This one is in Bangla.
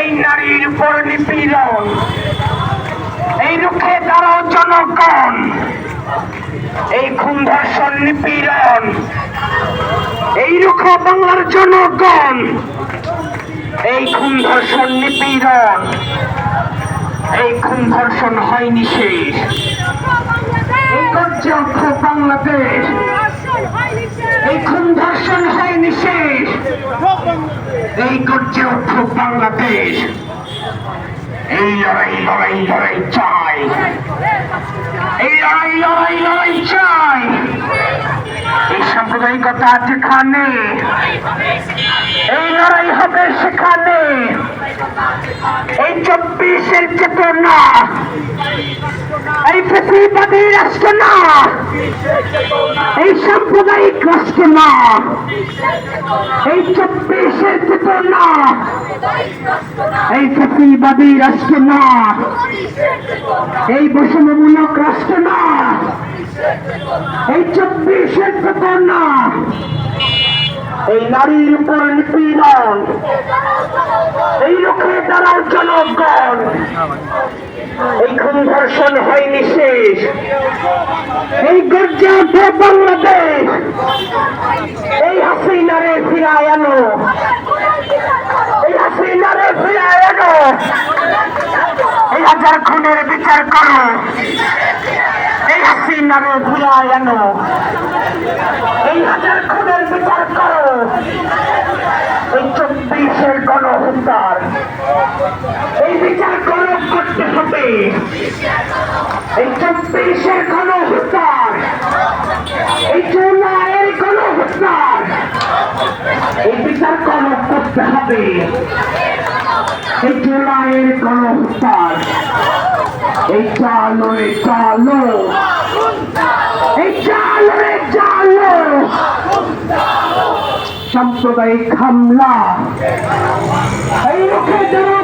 এই নারীর উপর নিপীড়ন, এই রুখে দাঁড়াও জনগণ, এই খুন ধর্ষণ নিপীড়ন, এই রুখে বাংলার জনগণ, এই খুন ধর্ষণ নিপীড়ন, এই খুন ধর্ষণ হয়নি শেষ। এই বাংলাদেশ। খুন ধর্ষণ হয়নি শেষ এই করছে অক্ষ বাংলাদেশ। এই লড়াই লড়াই লড়াই চাই। এই লড়াই লড়াই লড়াই চাই। এই সাম্প্রদায়িকতা যেখানে হবে সেখানে এই চব্বিশের চেতনা, এই পৃথিবীবাদী রাষ্ট্র না এই সাম্প্রদায়িক রাষ্ট্র না এই চব্বিশের চেতনা, এই পৃথিবীবাদী রাষ্ট্র না এই বৈষম্যমূলক রাষ্ট্র না এই চব্বিশের চেতনা। এই নারীর উপর নিপীড়ন, এই লোকে দাঁড়াও জনগণ, এই খুন ধর্ষণ হয়নি শেষ। এই গর্জে ওঠে বাংলাদেশ, এই হাসিনারে ফিরায় এই হাসিনারে ফিরায় এই হাজার খুনের বিচার করো, এই হাসিনারে ফিরায় এই হাজার খুনের বিচার করো। এই চব্বিশের গণহত্যার এই বিচার করো করতে হবে। এই চব্বিশের গণহত্যার এই জুলাইয়ের গণহত্যার এই বিচার করো করতে হবে। এই জুলাইয়ের গণহত্যার এই চালো রে চালো এই চালো রে চালো। সাম্প্রদায়িক হামলা। এই মুখে যারা